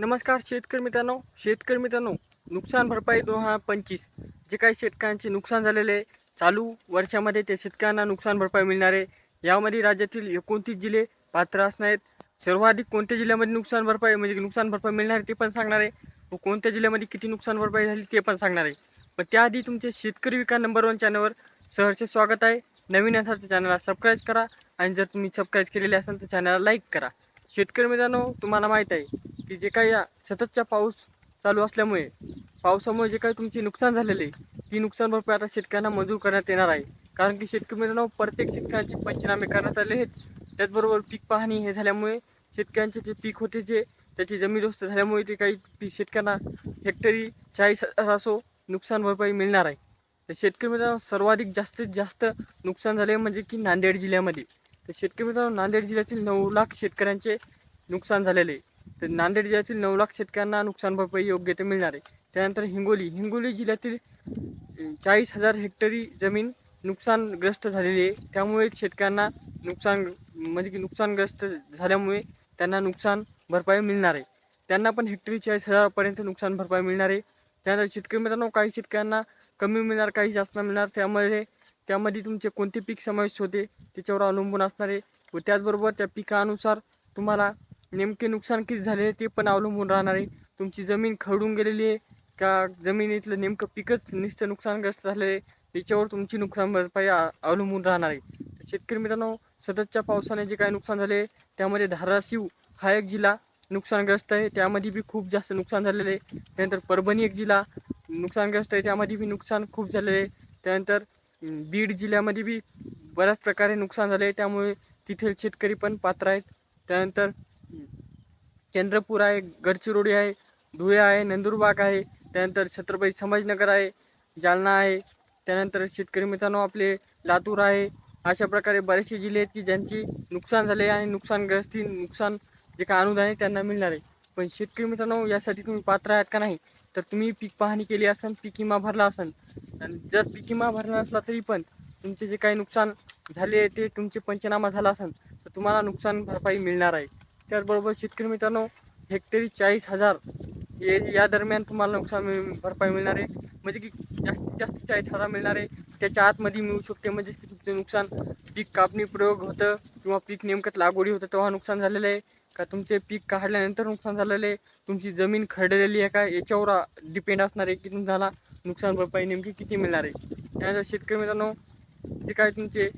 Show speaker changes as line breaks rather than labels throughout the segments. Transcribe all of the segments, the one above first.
नमस्कार शेतकरी मित्रांनो. शेतकरी मित्रांनो नुकसान भरपाई दोन हजार पंचवीस जे काही शेतकऱ्यांचे नुकसान झालेले आहे चालू वर्षामध्ये ते शेतकऱ्यांना नुकसान भरपाई मिळणार आहे. यामध्ये राज्यातील एकोणतीस जिल्हे पात्र असणार आहेत. सर्वाधिक कोणत्या जिल्ह्यामध्ये नुकसान भरपाई म्हणजे नुकसान भरपाई मिळणार आहे ते पण सांगणार आहे. व कोणत्या जिल्ह्यामध्ये किती नुकसान भरपाई झाली ते पण सांगणार आहे. पण त्याआधी तुमचे शेतकरी विकास नंबर वन चॅनलवर सहर्ष स्वागत आहे. नवीन असाल तर चॅनलला सबस्क्राईब करा आणि जर तुम्ही सबस्क्राईब केलेले असाल तर चॅनलला लाईक करा. शेतकरी मित्रांनो तुम्हाला माहीत आहे की जे काही या सततचा पाऊस चालू असल्यामुळे पावसामुळे जे काही तुमचे नुकसान झालेले आहे, ती नुकसान भरपाई आता शेतकऱ्यांना मंजूर करण्यात येणार आहे. कारण की शेतकरी मित्रांनो प्रत्येक शेतकऱ्यांचे पंचनामे करण्यात आले आहेत. त्याचबरोबर पीक पाहणी हे झाल्यामुळे शेतकऱ्यांचे जे पीक होते जे त्याची जमीनदोस्त झाल्यामुळे ते काही पी शेतकऱ्यांना हेक्टरी चाळीस हजार असो नुकसान भरपाई मिळणार आहे. तर शेतकरी मित्रांनो सर्वाधिक जास्तीत जास्त नुकसान झाले म्हणजे की नांदेड जिल्ह्यामध्ये. तर शेतकरी मित्रांनो नांदेड जिल्ह्यातील नऊ लाख शेतकऱ्यांचे नुकसान झालेले आहे. तर नांदेड जिल्ह्यातील नऊ लाख शेतकऱ्यांना नुकसान भरपाई योग्य ते मिळणार आहे. त्यानंतर हिंगोली हिंगोली जिल्ह्यातील चाळीस हजार हेक्टरी जमीन नुकसानग्रस्त झालेली आहे. त्यामुळे शेतकऱ्यांना नुकसान म्हणजे की नुकसानग्रस्त झाल्यामुळे त्यांना नुकसान भरपाई मिळणार आहे. त्यांना पण हेक्टरी चाळीस हजारापर्यंत नुकसान भरपाई मिळणार आहे. त्यानंतर शेतकरी मित्रांनो काही शेतकऱ्यांना कमी मिळणार काही जास्त मिळणार. त्यामध्ये त्यामध्ये तुमचे कोणते पीक समाविष्ट होते त्याच्यावर अवलंबून असणार आहे. व त्याचबरोबर त्या पिकानुसार तुम्हाला नेमके नुकसान किती झाले ते पण अवलंबून राहणार आहे. तुमची जमीन खडून गेलेली आहे का जमिनीतलं नेमकं पिकच नुसतं नुकसानग्रस्त झालं आहे त्याच्यावर तुमची नुकसान भरपाई अवलंबून राहणार आहे. शेतकरी मित्रांनो सततच्या पावसाने जे काही नुकसान झाले त्यामध्ये धाराशिव हा एक जिल्हा नुकसानग्रस्त आहे. त्यामध्ये बी खूप जास्त नुकसान झालेलं आहे. त्यानंतर परभणी एक जिल्हा नुकसानग्रस्त आहे. त्यामध्ये बी नुकसान खूप झालेलं आहे. त्यानंतर बीड जिल्ह्यामध्ये बी बऱ्याच प्रकारे नुकसान झाले आहे त्यामुळे तिथील शेतकरी पण पात्र आहेत. त्यानंतर चंद्रपूर आहे गडचिरोली आहे धुळे आहे नंदुरबाग आहे त्यानंतर छत्रपती संभाजीनगर आहे जालना आहे त्यानंतर शेतकरी मित्रांनो आपले लातूर आहे. अशा प्रकारे बरेचसे जिल्हे आहेत की ज्यांची नुकसान झाले आणि नुकसानग्रस्ती नुकसान जे काय अनुदान आहे त्यांना मिळणार आहे. पण शेतकरी मित्रांनो यासाठी तुम्ही पात्र आहात का नाही? तर तुम्ही पीक पाहणी केली असेल पीक विमा भरला असेल आणि जर पीक विमा भरला असला तरी पण तुमचे जे काही नुकसान झाले ते तुमचे पंचनामा झाला असेल तर तुम्हाला नुकसान भरपाई मिळणार आहे. त्याचबरोबर शेतकरी मित्रांनो हेक्टरी चाळीस हजार हे या दरम्यान तुम्हाला नुकसान मिळ- भरपाई मिळणार. आहे म्हणजे की जास्तीत जास्त चाळीस हजार मिळणार. आहे त्याच्या आतमध्ये मिळू शकते. म्हणजेच की तुमचं नुकसान पीक कापणी प्रयोग होतं किंवा पीक नेमकं लागवडी होतं तेव्हा नुकसान झालेलं आहे. का तुमचे पीक काढल्यानंतर नुकसान झालेलं आहे? तुमची जमीन खरडलेली आहे का? याच्यावर डिपेंड असणार आहे की तुम्हाला नुकसान भरपाई नेमकी किती मिळणार आहे? त्यानंतर शेतकरी मित्रांनो जे काय तुमचे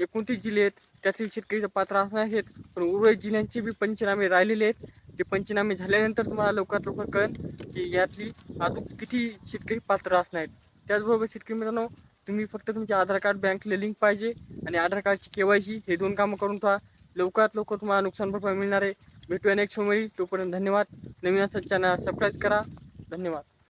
एकोणतीस जिल्हे आहेत त्यातील शेतकरी पात्र असणार आहेत. पण उर्वरित जिल्ह्यांचे बी पंचनामे राहिलेले आहेत. ते पंचनामे झाल्यानंतर तुम्हाला लवकरात लवकर कळेल की यातली अजून किती शेतकरी पात्र असणार आहेत. त्याचबरोबर शेतकरी मित्रांनो तुम्ही फक्त तुमचे आधार कार्ड बँकले लिंक पाहिजे आणि आधार कार्डची के वाय सी हे दोन कामं करून ठेवा. लवकरात लवकर तुम्हाला नुकसान भरपाई मिळणार आहे. भेटूया नेक्स्ट सोमवारी. तोपर्यंत धन्यवाद. नवीन असं चॅनल सबस्क्राईब करा. धन्यवाद.